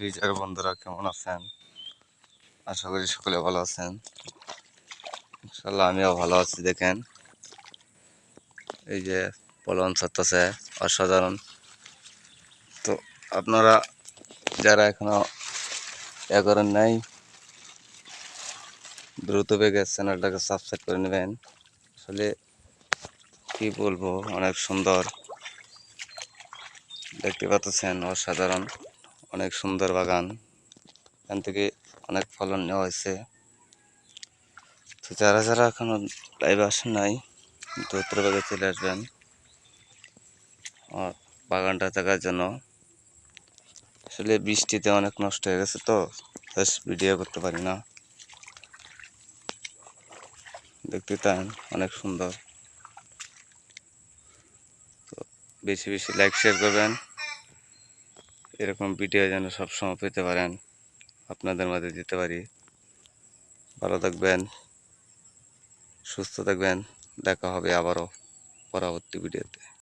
লিজার বন্ধুরা কেমন আছেন? আশা করি সকলে ভালো আছেন। ইনশাল্লাহ আমিও ভালো আছি, দেখেন। এই যে পলন ছাড়তেছে, অসাধারণ। তো আপনারা যারা এখনও এ করেন নাই, দ্রুত বেগে চ্যানেলটাকে সাবস্ক্রাইব করে নেবেন। আসলে কি বলব, অনেক সুন্দর। দেখতে পাচ্ছেন, অসাধারণ। অনেক সুন্দর বাগান। এখান থেকে অনেক ফলন নেওয়া হয়েছে। তো যারা যারা এখনও লাইভে আসেন নাই দ্রুতভাবে চলে আসবেন। আমার বাগানটা দেখার জন্য। আসলে বৃষ্টিতে অনেক নষ্ট হয়ে গেছে তো ভিডিও করতে পারি না। দেখতে পান অনেক সুন্দর। তো বেশি বেশি লাইক শেয়ার করবেন। এরকম ভিডিও যেন সবসময় পেতে পারেন। আপনাদের মাঝে দিতে পারি। ভালো থাকবেন। সুস্থ থাকবেন। দেখা হবে আবারও পরবর্তী ভিডিওতে